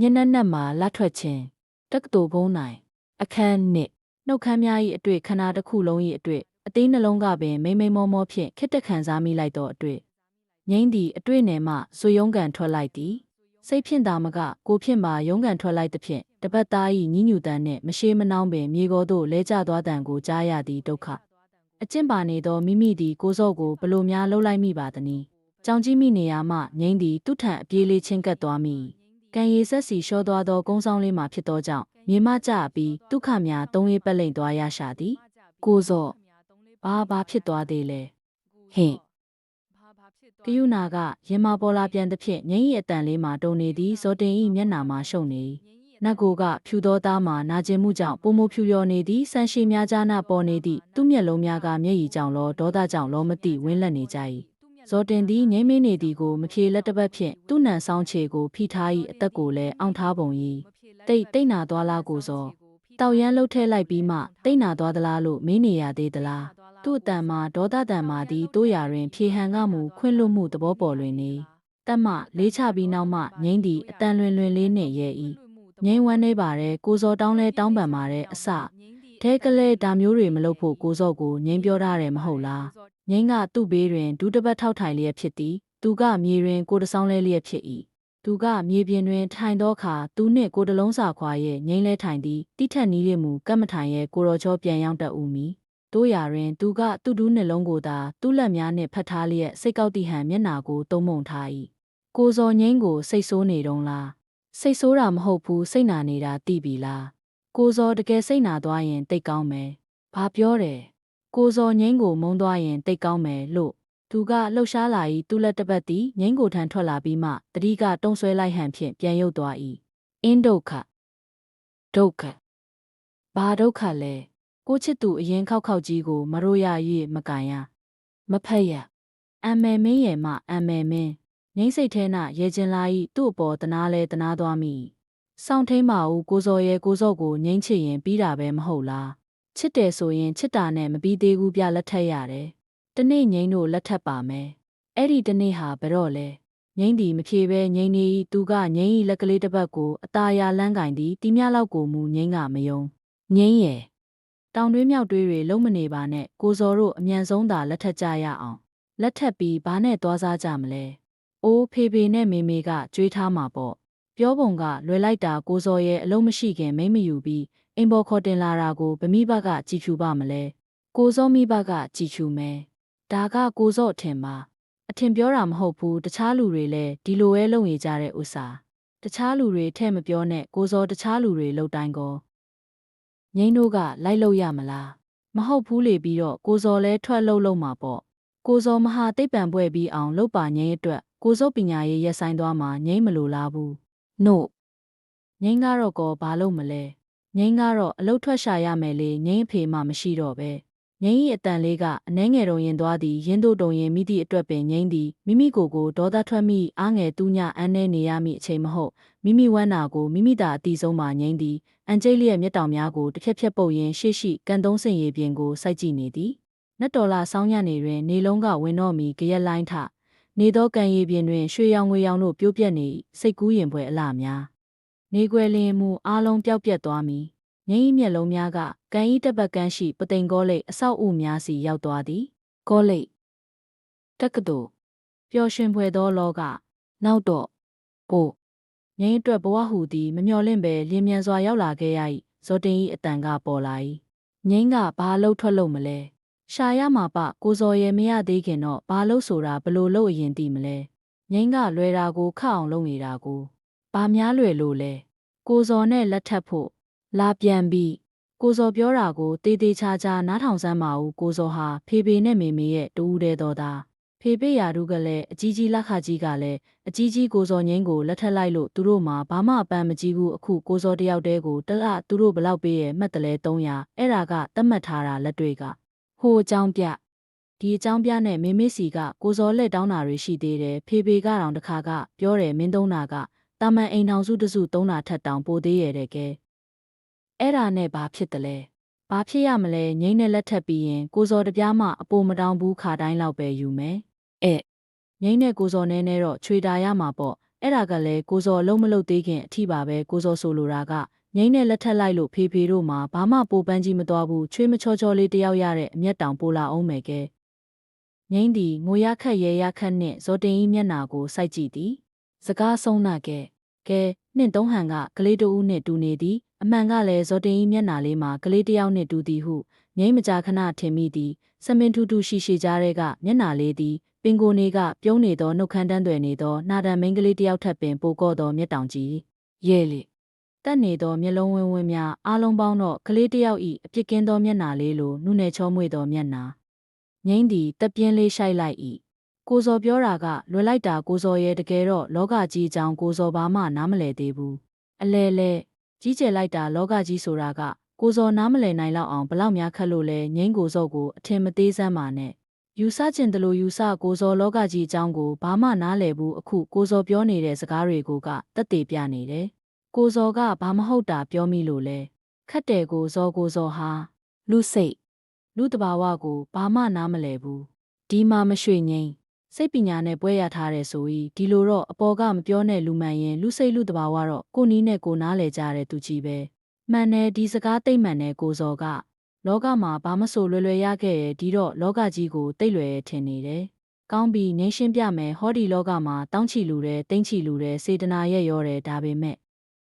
ညနေနက်မှာလက်ထွက်ခြင်းတက္ကသိုလ်ဘုံနိုင် အခန်းနှစ်နှုတ်ခမ်းများ၏အတွေ့ခန္ဓာတစ်ခုလုံး၏အတွေ့အသေးနှလုံးကပင်မိမ့်မိမ့်မောမောဖြင့်ခစ်တက်ခံစားမိလိုက်သောအတွေ့ငိမ့်သည်အတွေ့နယ်မှဇွယုံကန်ထွက်လိုက်သည်စိတ်ဖြင့်သာမကကိုယ်ဖြင့်ပါယုံကန်ထွက်လိုက်သဖြင့်တပတ်သား၏ညဉ့်ညူတန်နှင့်မရှိမနှောင်းပင်မြေကောသို့လဲကျသွားတန်ကိုကြားရသည်ဒုက္ခအကျင့်ပါနေသောမိမိသည်ကိုယ်စော့ကိုဘလို့များလှုပ်လိုက်မိပါသနည်းကြောင်ကြီးမိနေရာမှငိမ့်သည်သူ့ထံအပြေးလေးချင်းကပ်သွားမိ ကံရည်ဆက်စီလျှောသွားသောကုန်းဆောင်လေးမှာဖြစ်သောကြောင့်မြေမကျပြီးဒုက္ခများသုံးရေးပက်လိန်သွားရရှာသည်ကိုစော့ဘာဘာဖြစ်သွားသေးလဲဟင့်ကယုနာကရင်မပေါ်လာပြန်သဖြင့်ငိမ့်၏အတန်လေးမှာတုံနေသည်ဇော်တင်၏မျက်နှာမှာရှုပ်နေနတ်ကိုကဖြူသောသားမှာနာကျင်မှုကြောင့်ပုံမဖြူရော်နေသည်ဆန်ရှိများကြားနာပေါ်နေသည့်သူ့မျက်လုံးများကမျက်ရည်ကြောင့်လောဒေါသကြောင့်လောမသိဝင်းလက်နေကြ၏ ဇော်တင်သည်ငိမ့်မင်းနေသည်ကိုမဖြေလက်တစ်ပတ်ဖြင့်သူ့နံဆောင်ချေကိုဖိထား၏အသက်ကိုလည်းအောင့်ထားပုံ၏တိတ်တိတ်နာသွားလားကိုစောတောက်ရမ်းလှုပ်ထဲလိုက်ပြီးမှတိတ်နာသွားသလားလို့မင်းနေရသေးသလားသူ့အတန်မှာဒေါသတန်မှာသည်တိုးရာတွင် ဖြေဟန်ကမူခွင့်လွတ်မှုသဘောပေါ်လွင်နေတက်မလေးချပြီးနောက်မှငိမ့်သည်အတန်လွင်လွင်လေးနှင့်ရဲ့၏ငိမ့်ဝမ်းနေပါတယ်ကိုစောတောင်းလဲတောင်းပန်ပါတယ်အစ ထဲကလေးဒါမျိုးတွေမလုပ်ဖို့ကိုစောကိုငိမ့်ပြောထားတယ်မဟုတ်လားငိမ့်ကသူ့ဘေးတွင်ဒူးတစ်ပတ်ထောက်ထိုင်လျက်ဖြစ်သည်သူကမြေတွင်ကိုတဆောင်းလဲလျက်ဖြစ်၏သူကမြေပြင်တွင်ထိုင်သောအခါသူနှင့်ကိုတလုံးစာခွာရဲ့ငိမ့်လဲထိုင်သည်တိထက်နီးရမူကတ်မထိုင်ရဲ့ကိုရော်ချောပြန်ရောက်တတ်ဦးမီတို့ရာတွင်သူကသူ့ဒူးနှလုံးကိုသာသူ့လက်များနှင့်ဖတ်ထားလျက်စိတ်ကောက်တိဟန်မျက်နာကိုတုံးမုံထား၏ကိုစော်ငိမ့်ကိုစိတ်ဆိုးနေတုံးလားစိတ်ဆိုးတာမဟုတ်ဘူးစိတ်နာနေတာသိပြီလား ကိုစော်တကယ်စိတ်နာသွားရင်တိတ်ကောင်းမယ်ဘာပြောတယ်ကိုစော်ငိမ့်ကိုမုန်းသွားရင်တိတ်ကောင်းမယ်လို့သူကလှုပ်ရှားလာ၏သူ့လက်တစ်ပတ်သည်ငိမ့်ကိုထန်ထွက်လာပြီးမှတတိကတုံဆွဲလိုက်ဟန်ဖြင့်ပြန်ရုပ်သွား၏အင်းဒုက္ခဒုက္ခဘာဒုက္ခလဲကိုချစ်သူအရင်ခောက်ခောက်ကြီးကိုမရိုရ၍မကန်ရမဖက်ရအမ်မယ်မင်းရဲ့မအမ်မယ်မင်းငိမ့်စိတ်ထဲနာရဲကျင်လာ၏သူ့အပေါ်တနာလဲတနာသွားမိ စောင့်ထိန်ပါဦးကိုစော်ရဲ့ကိုစော့ကိုငိမ့်ချစ်ရင်ပြီးတာပဲမဟုတ်လားချစ်တယ်ဆိုရင်ချစ်တာနဲ့မပြီးသေးဘူးပြလက်ထက်ရတယ်တနေ့ငိမ့်တို့လက်ထပ်ပါမယ်။အဲ့ဒီတနေ့ဟာဘယ်တော့လဲ။ငိမ့်ဒီမဖြေပဲငိမ့်နေသူကငိမ့်ဤလက်ကလေးတစ်ပတ်ကိုအตาရလန်းကင်သည်တီးမြလောက်ကိုမူငိမ့်ကမယုံ။ငိမ့်ရဲ့တောင်တွင်းမြောက်တွင်းတွေလုံးမနေပါနဲ့ကိုစော်တို့အမြန်ဆုံးသာလက်ထပ်ကြရအောင်။လက်ထပ်ပြီးဘာနဲ့သွားစားကြမလဲ။အိုးဖေဖေနဲ့မေမေကကြွေးထားမှာပေါ့။ ပြောပုံကလွယ်လိုက်တာကိုစော်ရဲ့အလုံးမရှိခင်မိမ့်မယူပြီးအိမ်ပေါ်ခေါ်တင်လာတာကိုဗမိဘကကြည်ဖြူပါမလဲ။ကိုစောမိဘကကြည်ဖြူမယ်။ဒါကကိုစော့အထင်ပါအထင်ပြောတာမဟုတ်ဘူးတခြားလူတွေလည်းဒီလိုပဲလုပ်နေကြတဲ့ဥစ္စာတခြားလူတွေထဲ့မပြောနဲ့ကိုစောတခြားလူတွေလှုပ်တိုင်းကောငိမ့်တို့ကလိုက်လို့ရမလားမဟုတ်ဘူးလေပြီးတော့ကိုစောလဲထွက်လှုပ်လှုပ်မှာပေါ့ကိုစောမဟာသိပ္ပံပွဲပြီးအောင်လှုပ်ပါငိမ့်အတွက်ကိုစောပညာရေးရက်ဆိုင်သွားမှာငိမ့်မလို့လားဘူး နို့ငိမ့်ကတော့ကောဘာလို့မလဲငိမ့်ကတော့အလုတ်ထွက်ရှာရမယ်လေငိမ့်အဖေမှမရှိတော့ပဲငိမ့်၏အတန်လေးကအနှဲငယ်တုံရင်သွားသည်ရင်းတို့တုံရင်မိသည့်အတွက်ပင်ငိမ့်သည်မိမိကိုယ်ကိုဒေါသထွက်မိအားငယ်တူးညအန်းနေနေရမည့်အချိန်မဟုတ်မိမိဝမ်းနာကိုမိမိသာအတိဆုံးမှငိမ့်သည်အန်ကျိတ်လျက်မျက်တောင်များကိုတစ်ဖြက်ဖြက်ပုတ်ရင်းရှေ့ရှိကန်သုံးစင်ရည်ပြင်ကိုစိုက်ကြည့်နေသည်နတ်တော်လာဆောင်းညနေတွင် နေလုံးကဝင်တော့မီကြရက်လိုင်းထ နေသောကံရည်ပြင်တွင်ရွှေရောင်ငွေရောင်တို့ပြိုးပြက်နေစိတ်ကူးရင်ပွဲအလှများနေကွယ်လင်းမှုအားလုံးပျောက်ပြက်သွားမီငိမ့်မျက်လုံးများကကန်ဤတက်ပကန်းရှိပသိမ်ကောလိပ်အဆောက်အဦများစီရောက်သွားသည်ကောလိပ်တက္ကသိုလ်ပျော်ရွှင်ဖွယ်သောလောကနောက်တော့ကိုငိမ့်အတွက်ဘဝဟူသည်မမျှော်လင့်ပဲလင်းမြန်စွာရောက်လာခဲ့ရ၏ဇော်တင်၏အတန်ကပေါ်လာ၏ငိမ့်ကဘာလို့ထွက်လို့မလဲ ရှာရမှာပကိုစော်ရဲ့မရသေးခင်တော့ဘာလို့ဆိုတာဘလို့လို့အရင်သိမလဲငိမ့်ကလွယ်တာကိုခတ်အောင်လုပ်နေတာကိုဘာများလွယ်လို့လဲကိုစော်နဲ့လက်ထပ်ဖို့လာပြန်ပြီးကိုစော်ပြောတာကိုတေးသေးချာချာနားထောင်စမ်းပါဦးကိုစော်ဟာဖေဖေနဲ့မေမေရဲ့တူးတဲ့တော်သားဖေဖေရာတို့ကလည်းအကြီးကြီးလက်ခကြီးကလည်းအကြီးကြီးကိုစော်ငင်းကိုလက်ထက်လိုက်လို့သူတို့မှဘာမှအပန်းမကြီးဘူးအခုကိုစော်တယောက်တည်းကိုတလသူတို့ဘလောက်ပေးရဲ့မှတ်တလဲ300အဲ့ဒါကသတ်မှတ်ထားတာလက်တွေက ဟိုအကြောင်းပြဒီအကြောင်းပြနဲ့မေမေစီကကိုစော်လက်တောင်းတာတွေရှိသေးတယ်ဖေဖေကတော့တခါကပြောတယ်မင်းသုံးတာကတာမန်အိမ်ထောင်စုတစုသုံးတာထက်တောင်ပိုသေးရတဲ့ကဲအဲ့ဒါနဲ့ဘာဖြစ်တလဲဘာဖြစ်ရမလဲငိမ့်နဲ့လက်ထပ်ပြီးရင်ကိုစော်တပြားမှအပိုမတောင်းဘူးခါတိုင်းလောက်ပဲယူမယ်အဲ့ငိမ့်နဲ့ကိုစော်နဲနဲတော့ချွေတာရမှာပေါ့အဲ့ဒါကလည်းကိုစောအလုံးမလုပ်သေးခင်အထိပါပဲကိုစောဆိုလိုတာက ငိမ့်နဲ့လက်ထက်လိုက်လို့ဖေဖေတို့မှာဘာမှပိုပန်းကြီးမသွားဘူးချွေးမချောချောလေးတယောက်ရတဲ့အမျက်တောင်ပိုလာအောင်မယ်ကဲငိမ့်ဒီငိုရခက်ရဲရခက်နဲ့ဇော်တင်ကြီးမျက်နာကိုစိုက်ကြည့်သည်စကားဆုံးနာကဲကဲနှင့်သုံးဟန်ကကလေးတူဦးနှင့်တူနေသည်အမှန်ကလည်းဇော်တင်ကြီးမျက်နာလေးမှာကလေးတစ်ယောက်နှင့်တူသည်ဟုငိမ့်မကြာခဏထင်မိသည်စမင်ထူးထူးရှိရှိကြားတဲ့ကမျက်နာလေးသည်ပင်ကိုနေကပြုံးနေသောနှုတ်ခမ်းတန်းတွေနေသောနာဒန်မိန်းကလေးတစ်ယောက်ထပ်ပင်ပိုကော့သောမျက်တောင်ကြီးရဲ့လေ တက်နေသောမျက်လုံးဝင်းဝင်းများအားလုံးပေါင်းတော့ကလေးတစ်ယောက်ဤအပြစ်ကင်းသောမျက်နာလေးလိုနုနယ်ချောမွေ့သောမျက်နာငိမ့်သည်တက်ပြင်းလေးရှိုက်လိုက်၏ကိုစော်ပြောတာကလွယ်လိုက်တာကိုစော်ရဲ့တကယ်တော့လောကကြီးအကြောင်းကိုစော်ဘာမှနားမလည်သေးဘူးအလဲလဲကြီးကျယ်လိုက်တာလောကကြီးဆိုတာကကိုစော်နားမလည်နိုင်လောက်အောင်ဘလောက်များခက်လို့လဲငိမ့်ကိုစော့ကိုအထင်မသေးစမ်းပါနဲ့ယူဆကျင်တယ်လို့ယူဆကိုစော်လောကကြီးအကြောင်းကိုဘာမှနားလည်ဘူးအခုကိုစော်ပြောနေတဲ့စကားတွေကိုကတက်သေးပြနေတယ် ကိုစော်ကဘာမဟုတ်တာပြောမိလို့လဲခက်တယ်ကိုစော်ကိုစော်ဟာလူစိတ်လူတဘာဝကိုဘာမှနားမလည်ဘူးဒီမှာမရွှေငိမ့်စိတ်ပညာနဲ့ပွဲရထားတယ်ဆိုပြီးဒီလိုတော့အပေါ်ကမပြောနဲ့လူမှန်ရင်လူစိတ်လူတဘာဝတော့ကိုနီးနဲ့ကိုနားလဲကြတဲ့သူကြီးပဲမှန်တယ်ဒီစကားတိတ်မှန်တယ်ကိုစော်ကလောကမှာဘာမဆိုလွယ်လွယ်ရခဲ့ရဲ့ဒီတော့လောကကြီးကိုတိတ်လွယ်ထင်နေတယ်ကောင်းပြီနေရှင်းပြမယ်ဟောဒီလောကမှာတောင်းချီလူတယ်တိမ့်ချီလူတယ်စေတနာရဲ့ရောတယ်ဒါပေမဲ့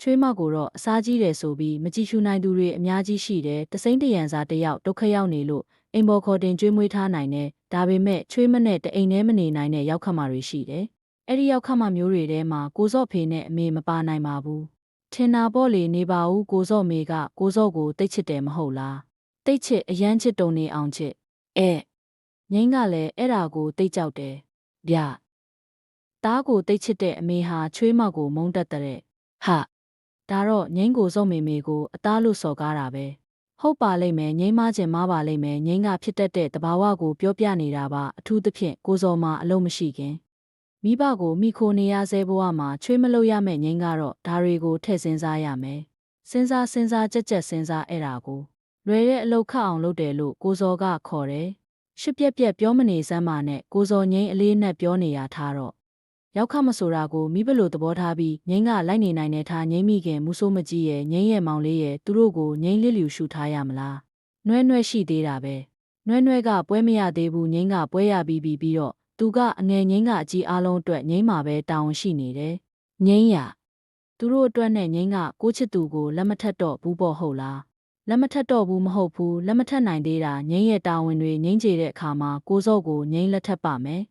ချွေးမောက်ကိုတော့အစားကြီးတယ်ဆိုပြီးမကြည့်ရှုနိုင်သူတွေအများကြီးရှိတယ်တစိမ့်တရံစားတယောက်ဒုက္ခရောက်နေလို့အိမ်ပေါ်ခေါ်တင်ကျွေးမွေးထားနိုင်တယ်ဒါပေမဲ့ချွေးမနဲ့တအိမ်ထဲမနေနိုင်တဲ့ရောက်ခမတွေရှိတယ်အဲ့ဒီရောက်ခမမျိုးတွေထဲမှာကိုစော့ဖေနဲ့အမေမပါနိုင်ပါဘူးထင်တာပေါ့လေနေပါဦးကိုစော့မေကကိုစော့ကိုတိတ်ချစ်တယ်မဟုတ်လားတိတ်ချစ်အရန်ချစ်တုံနေအောင်ချစ်အဲငိမ့်ကလည်းအဲ့ဒါကိုတိတ်ကြောက်တယ်ဗျတားကိုတိတ်ချစ်တဲ့အမေဟာချွေးမောက်ကိုမုန်းတတ်တဲ့ဟာ ဒါတော့ငိမ့်ကိုစော့မေမေကိုအသားလို့စော်ကားတာပဲဟုတ်ပါလိမ့်မယ်ငိမ့်မကျင်မပါလိမ့်မယ်ငိမ့်ကဖြစ်တတ်တဲ့တဘာဝကိုပြောပြနေတာပါအထူးသဖြင့်ကိုစော်မှာအလုံးမရှိခင်မိဘကိုမိခိုနေရဆဲဘဝမှာချွေးမလို့ရမယ့်ငိမ့်ကတော့ဒါတွေကိုထည့်စဉ်းစားရမယ်စဉ်းစားစဉ်းစားကြက်ကြက်စဉ်းစားအဲ့ဒါကိုလွယ်တဲ့အလုတ်ခတ်အောင်လုပ်တယ်လို့ကိုစော်ကခေါ်တယ်ရှစ်ပြက်ပြက်ပြောမနေစမ်းပါနဲ့ကိုစော်ငိမ့်အလေးနဲ့ပြောနေရထားတော့ ရောက်ခမဆိုတာကိုမိဘလို့သဘောထားပြီးငိမ့်ကလိုက်နေနိုင်တဲ့ထားငိမ့်မိခင်မူဆိုးမကြီးရဲ့ငိမ့်ရဲ့မောင်လေးရဲ့သူတို့ကိုငိမ့်လစ်လျူရှူထားရမလားနွဲ့နွဲ့ရှိသေးတာပဲနွဲ့နွဲ့ကပွဲမရသေးဘူးငိမ့်ကပွဲရပြီးပြီးပြီးတော့သူကအငယ်ငိမ့်ကအကြီးအားလုံးအတွက်ငိမ့်မှာပဲတာဝန်ရှိနေတယ်ငိမ့်ရသူတို့အတွက်နဲ့ငိမ့်ကကိုချစ်သူကိုလက်မထက်တော့ဘူးပေါ့ဟုတ်လားလက်မထက်တော့ဘူးမဟုတ်ဘူးလက်မထက်နိုင်သေးတာငိမ့်ရဲ့တာဝန်တွေငိမ့်ကြေတဲ့အခါမှာကိုစော့ကိုငိမ့်လက်ထက်ပါမယ်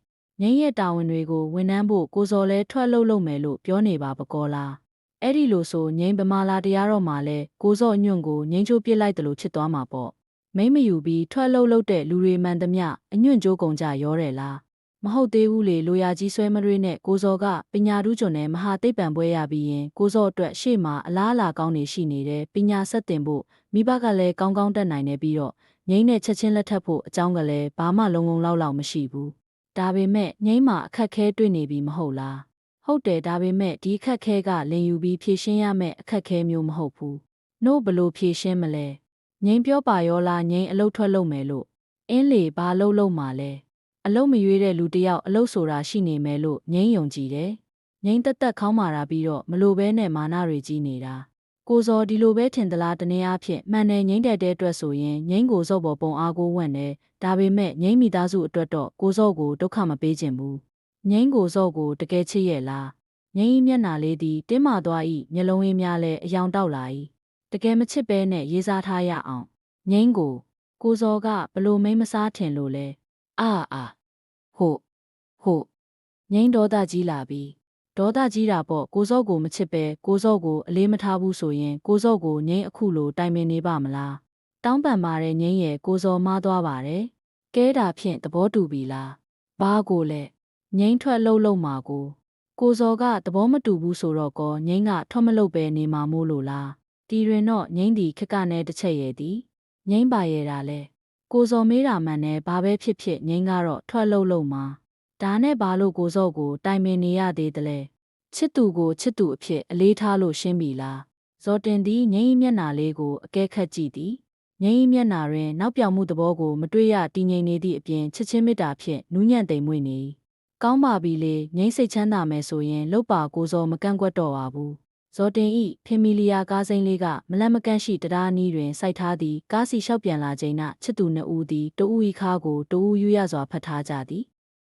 ငိမ့်ရဲ့တာဝန်တွေကိုဝန်ထမ်းဖို့ကိုစော်လဲထွက်လုပ်လုပ်မယ်လို့ပြောနေပါပကောလားအဲ့ဒီလိုဆိုငိမ့်ဗမာလာတရားတော်မှာလဲကိုစော့ညွန့်ကိုငိမ့်ချိုးပစ်လိုက်တယ်လို့ချစ်သွားမှာပေါ့မိမ့်မယူပြီးထွက်လုပ်လုပ်တဲ့လူတွေမှန်သမျှအညွန့်ကြိုးကုန်ကြရောတယ်လားမဟုတ်သေးဘူးလေလိုရာကြီးဆွဲမရွေးနဲ့ကိုစော်ကပညာထူးကျွန်နဲ့မဟာသိပ္ပံပွဲရပြီးရင်ကိုစော်အတွက်ရှေ့မှာအလားအလာကောင်းနေရှိနေတယ်ပညာဆက်တင်ဖို့မိဘကလည်းကောင်းကောင်းတက်နိုင်နေပြီးတော့ငိမ့်နဲ့ချက်ချင်းလက်ထပ်ဖို့အကြောင်းကလည်းဘာမှလုံလုံလောက်လောက်မရှိဘူး ဒါပေမဲ့ငိမ့်မှာအခက်ခဲတွေ့နေပြီမဟုတ်လားဟုတ်တယ်ဒါပေမဲ့ဒီအခက်ခဲကလင်ယူပြီးဖြေရှင်းရမယ့်အခက်ခဲမျိုးမဟုတ်ဘူးနို့ဘလို့ဖြေရှင်းမလဲငိမ့်ပြောပါရောလားငိမ့်အလုတ်ထွက်လုပ်မယ်လို့အင်းလေဘာလုပ်လို့မှာလဲအလုတ်မရွေးတဲ့လူတယောက်အလုတ်ဆိုတာရှိနေမယ်လို့ငိမ့်ယုံကြည်တယ်ငိမ့်တက်တက်ခေါင်းမာတာပြီးတော့မလိုဘဲနဲ့မာနတွေကြီးနေတာ ကိုစောဒီလိုပဲထင်သလားတနည်းအားဖြင့်မှန်တယ်ငိမ့်တဲ့တဲ့အတွက်ဆိုရင်ငိမ့်ကိုစော့ပေါ်ပုံအားကိုဝန့်တယ်ဒါပေမဲ့ငိမ့်မိသားစုအတွက်တော့ကိုစော့ကိုဒုက္ခမပေးခြင်းဘူးငိမ့်ကိုစော့ကိုတကယ်ချစ်ရဲ့လားငိမ့်မျက်နာလေးသည်တင်းမာသွား၏မျက်လုံးရင်းများလည်းအယောင်တောက်လာ၏တကယ်မချစ်ပဲနဲ့ရေးစားထားရအောင်ငိမ့်ကိုကိုစော်ကဘလို့မိမ့်မစားထင်လို့လဲအာအာဟုတ်ဟုတ်ငိမ့်ဒေါသကြီးလာပြီး ဒေါသကြီးတာပေါ့ကိုစော့ကိုမချစ်ပဲကိုစော့ကိုအလေးမထားဘူးဆိုရင် ကိုစော့ကိုငိမ့်အခုလိုတိုင်ပင်နေပါမလားတောင်းပန်ပါတယ်ငိမ့်ရဲ့ကိုစော်မားသွားပါတယ်ကဲတာဖြင့်သဘောတူပြီလားဘာကိုလဲငိမ့်ထွက်လှုပ်လှုပ်မှာကိုကိုစော်ကသဘောမတူဘူးဆိုတော့ကောငိမ့်ကထွက်မလုပ်ပဲနေမှာမို့လို့လားတီရင်တော့ငိမ့်ဒီခက်ကနေတစ်ချက်ရဲ့ဒီငိမ့်ပါရဲ့တာလဲကိုစော်မေးတာမှန်နဲ့ဘာပဲဖြစ်ဖြစ်ငိမ့်ကတော့ထွက်လှုပ်လှုပ်မှာ ဒါနဲ့ဘာလို့ကိုစော့ကိုတိုင်ပင်နေရသေးတလဲချစ်သူကိုချစ်သူအဖြစ်အလေးထားလို့ရှင်းပြီလားဇော်တင်သည်ငိမ့်မျက်နာလေးကိုအကဲခတ်ကြည့်သည်ငိမ့်မျက်နာတွင်နောက်ပြောင်မှုသဘောကိုမတွေ့ရတည်ငြိမ်နေသည့်အပြင်ချစ်ချင်းမေတ္တာဖြင့်နူးညံ့သိမ်မွေ့နေကောင်းပါပြီလေငိမ့်စိတ်ချမ်းသာမယ်ဆိုရင်လုတ်ပါကိုစောမကန့်ကွက်တော့ပါဘူးဇော်တင်ဤဖင်မီလီယာကားစိမ်းလေးကမလန့်မကန့်ရှိတရားနီးတွင်စိုက်ထားသည်ကားစီလျှောက်ပြန်လာချိန်၌ချစ်သူနှစ်ဦးသည်တဦးဤခါကိုတဦးယူရစွာဖတ်ထားကြသည်